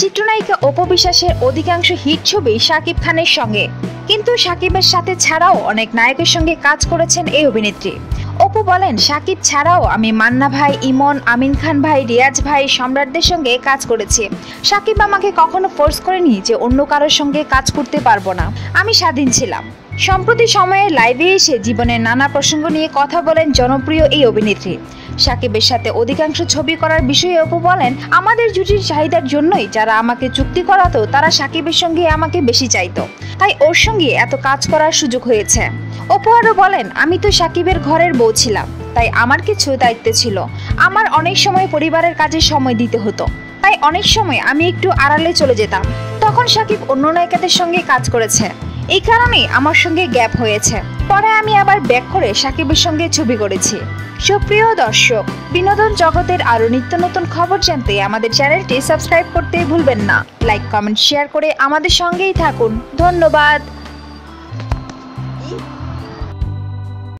চিত্রনায়িকা অপবিশ্বাসের অধিকাংশ হিট ছবি শাকিব খানের সঙ্গে। কিন্তু শাকিবের সাথে ছাড়াও অনেক নায়কের সঙ্গে কাজ করেছেন এই অভিনেত্রী। অপু বলেন সাকিব ছাড়াও আমি মান্না ভাই, ইমন, আমিন খান ভাই, রিয়াজ ভাই সম্রাটদের সঙ্গে কাজ করেছি। সাকিব আমাকে কখনো ফোর্স করেনি যে অন্য কারোর সঙ্গে কাজ করতে পারব না। আমি স্বাধীন ছিলাম। সম্প্রতি সময়ে লাইভে এসে জীবনের নানা প্রসঙ্গ নিয়ে কথা বলেন জনপ্রিয় এই অভিনেত্রী। সাকিবের সাথে অধিকাংশ ছবি করার বিষয়ে অপু বলেন, আমাদের জুটির চাহিদার জন্যই যারা আমাকে চুক্তি করাতো, তারা সাকিবের সঙ্গে আমাকে বেশি চাইতো। তাই ওর সঙ্গে এত কাজ করার সুযোগ হয়েছে। অপু আরও বলেন, আমি তো সাকিবের ঘরের বউ ছিলাম, তাই আমার কিছু দায়িত্ব ছিল। আমার অনেক সময় পরিবারের কাজে সময় দিতে হতো। তাই অনেক সময় আমি একটু আড়ালে চলে যেতাম। তখন সাকিব অন্য নায়িকাদের সঙ্গে কাজ করেছে। এই কারণেই আমার সঙ্গে গ্যাপ হয়েছে। পরে আমি আবার ব্যাক করে সাকিবের সঙ্গে ছবি করেছি। সুপ্রিয় দর্শক, বিনোদন জগতের আরও নিত্য নতুন খবর জানতে আমাদের চ্যানেলটি সাবস্ক্রাইব করতে ভুলবেন না। লাইক, কমেন্ট, শেয়ার করে আমাদের সঙ্গেই থাকুন। ধন্যবাদ।